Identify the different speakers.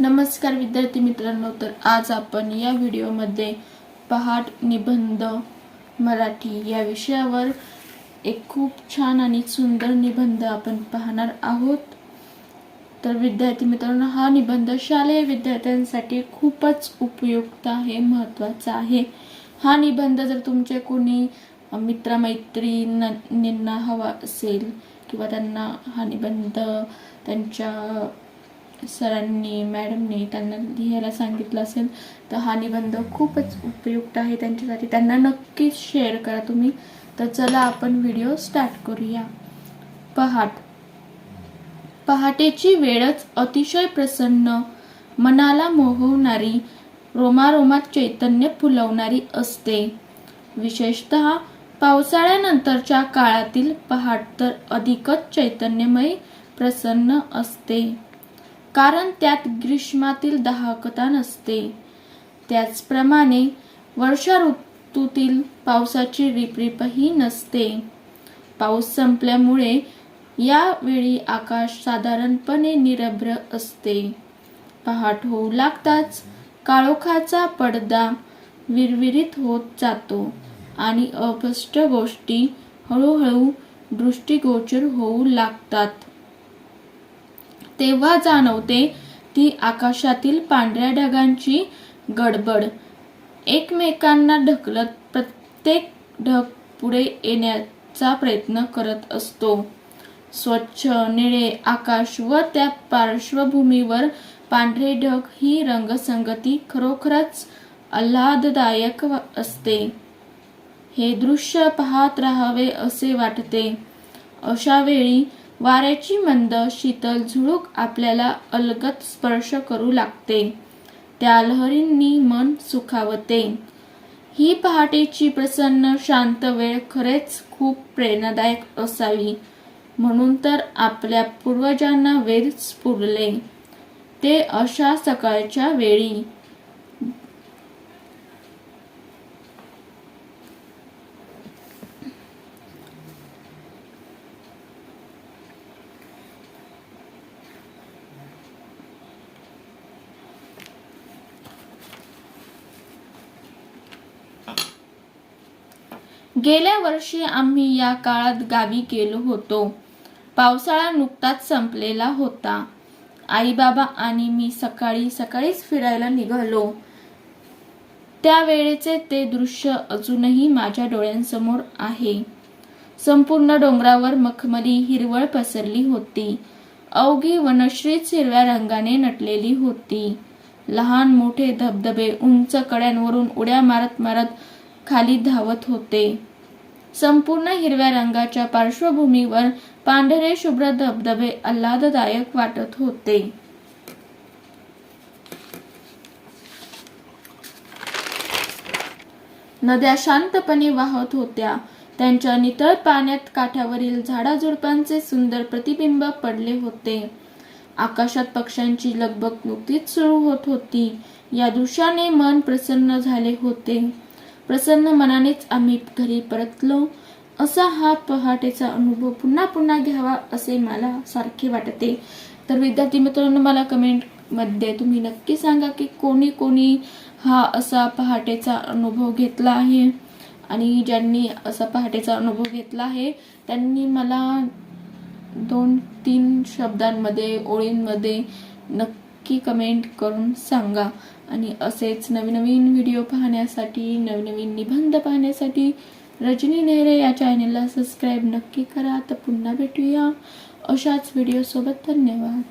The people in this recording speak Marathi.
Speaker 1: नमस्कार विद्यार्थी मित्रांनो तर आज आपण या व्हिडिओमध्ये पहाट निबंध मराठी या विषयावर एक खूप छान आणि सुंदर निबंध आपण पाहणार आहोत. तर विद्यार्थी मित्रांनो हा निबंध शालेय विद्यार्थ्यांसाठी खूपच उपयुक्त आहे महत्त्वाचा आहे. हा निबंध जर तुमचे कोणी मित्रमैत्रीणींना हवा असेल किंवा त्यांना हा निबंध त्यांच्या सरांनी मॅडमनी त्यांना लिहायला सांगितलं असेल तर हा निबंध खूपच उपयुक्त आहे त्यांच्यासाठी. त्यांना नक्कीच शेअर करा तुम्ही. तर चला आपण व्हिडिओ स्टार्ट करूया. पहाट. पहाटेची वेळच अतिशय प्रसन्न. मनाला मोहवणारी रोमारोमात चैतन्य फुलवणारी असते. विशेषत पावसाळ्यानंतरच्या काळातील पहाट तर अधिकच चैतन्यमय प्रसन्न असते. कारण त्यात ग्रीष्मातील दाहकता नसते. त्याचप्रमाणे वर्षा ऋतूतील पावसाची रिपरिपही नसते. पाऊस संपल्यामुळे यावेळी आकाश साधारणपणे निरभ्र असते. पहाट होऊ लागताच काळोखाचा पडदा विरविरीत होत जातो आणि अस्पष्ट गोष्टी हळूहळू दृष्टीगोचर होऊ लागतात. तेव्हा जाणवते ती आकाशातील पांढऱ्या ढगांची गडबड. एकमेकांना ढकलत प्रत्येक ढग पुढे येण्याचा प्रयत्न करत असतो. स्वच्छ निळे आकाश व त्या पार्श्वभूमीवर पांढरे ढग ही रंगसंगती खरोखरच आल्हाददायक असते. हे दृश्य पाहत राहावे असे वाटते. अशा वेळी वाऱ्याची मंद शीतल झुळूक आपल्याला अलगत स्पर्श करू लागते. त्या लहरींनी मन सुखावते. ही पहाटेची प्रसन्न शांत वेळ खरेच खूप प्रेरणादायक असावी. म्हणून तर आपल्या पूर्वजांना वेद स्फुरले ते अशा सकाळच्या वेळी गेल्या वर्षी आम्ही या काळात गावी गेलो होतो. पावसाळा नुकताच संपलेला होता. आई बाबा आणि मी सकाळी सकाळीच फिरायला निघालो. त्यावेळेचे ते दृश्य अजूनही माझ्या डोळ्यांसमोर आहे. संपूर्ण डोंगरावर मखमली हिरवळ पसरली होती. अवघी वनश्रीच हिरव्या रंगाने नटलेली होती. लहान मोठे धबधबे उंच कड्यांवरून उड्या मारत मारत खाली धावत होते. संपूर्ण हिरव्या रंगाच्या पार्श्वभूमीवर पांढरे शुभ्र धबधबे आल्हाददायक वाटत होते. नद्या शांतपणे वाहत होत्या. त्यांच्या नितळ पाण्यात काठावरील झाडाझुडपांचे सुंदर प्रतिबिंब पडले होते. आकाशात पक्ष्यांची लगबग नुकतीच सुरू होत होती. या दृश्याने मन प्रसन्न झाले होते. प्रसन्न मनानेच आम्ही घरी परतलो. असा हा पहाटेचा अनुभव पुन्हा पुन्हा घ्यावा असे मला सारखे वाटते. तर विद्यार्थी मित्रांनो मला कमेंटमध्ये तुम्ही नक्की सांगा की कोणी कोणी हा असा पहाटेचा अनुभव घेतला आहे? आणि ज्यांनी असा पहाटेचा अनुभव घेतला आहे त्यांनी मला दोन तीन शब्दांमध्ये ओळींमध्ये नक्की कमेंट करून सांगा. आणि असेच नवीन नवीन व्हिडिओ पाहण्यासाठी नवीन नवीन निबंध पाहण्यासाठी रजनी नेहरे या चॅनेलला सबस्क्राईब नक्की करा. तर पुन्हा भेटूया. अशाच व्हिडिओसोबत धन्यवाद.